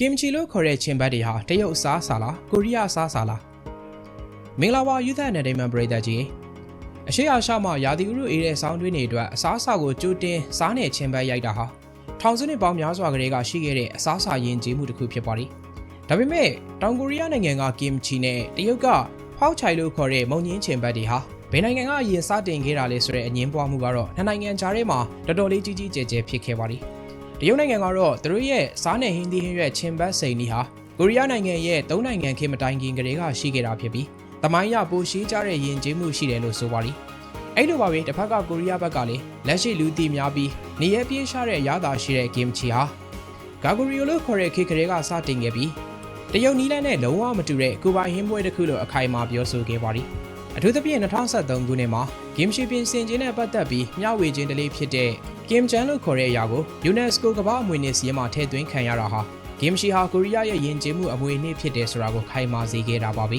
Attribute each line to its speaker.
Speaker 1: ကင်မချီလို့ခေါ်တဲ့ချင်းဘတ်တွေဟာတရုတ်အစားအစာလားကိုရီးယားအစားအစာလားမင်္ဂလာပါယူသန်နယ်ဒိမန်ပရိသတ်ကြီးအရှိအာရှမှာရာသီဥတုအေးတဲ့ဆောင်းတွင်းတွေအတွက်အစားအစာကိုကြိုတင်စားနယ်ချင်းဘတ်ရိုက်တာဟာထောင်စုနှစ်ပေါင်းများစွာကလေးကရှိခဲ့တဲ့အစားအစာယဉ်ကျေးမှုတစ်ခုဖြစ်ပါသည်ဒါပေမဲ့တောင်ကိုရီးယားနိုင်ငံကကင်မချီနဲ့တရုတ်ကဖောက်ချိုင်လို့ခေါ်တဲ့မုံညင်းချင်းဘတ်တွေဟာဘယ်နိုင်ငံကအရင်စတင်ခဲ့တာလဲဆိုတဲ့အငင်းပွားမှုကတော့နှစ်နိုင်ငံကြားထဲမှာတော်တော်လေးကြီးကြီးကျယ်ကျယ်ဖြစ်ခဲ့ပါသည် တရုတ်နိုင်ငံကတော့သူတို့ရဲ့စားနယ်ဟင်းသီးဟင်းရွက်ချင်းဘတ်စိန်နီဟာကိုရီးယားနိုင်ငံရဲ့သုံးနိုင်ငံခေတ်မတိုင်ခင်ကတည်းကရှိခဲ့တာဖြစ်ပြီးတမိုင်းရပိုရှိကြတဲ့ယဉ်ကျေးမှုရှိတယ်လို့ဆိုပါလိအဲ့လိုပါပဲတစ်ဖက်ကကိုရီးယားဘက်ကလည်းလက်ရှိလူသိများပြီးနေရပြေးရှာတဲ့အရသာရှိတဲ့ဂိမ်းချီဟာဂါဂိုရီယိုလို့ခေါ်တဲ့ခေတ်ကလေးကစတင်ခဲ့ပြီးတရုတ်နီးလန်းနဲ့လုံးဝမတူတဲ့ကိုပိုင်ဟင်းပွဲတစ်ခုလို့အခိုင်အမာပြောဆိုခဲ့ပါလိအထူးသဖြင့်2023ခုနှစ်မှာဂိမ်းရှိပင်စင်ချင်းနဲ့ပတ်သက်ပြီးမျှဝေခြင်းတလေးဖြစ်တဲ့ ကင်ဂျန်လို့ခေါ်တဲ့အရာကို UNESCO ကမ္ဘာအမွေအနှစ်စီးရင်မှာထည့်သွင်းခံရတာဟာဂိမ်းရှိဟာကိုရီးယားရဲ့ယဉ်ကျေးမှုအမွေအနှစ်ဖြစ်တယ်ဆိုတာကိုခိုင်မာစေခဲ့တာပါပဲ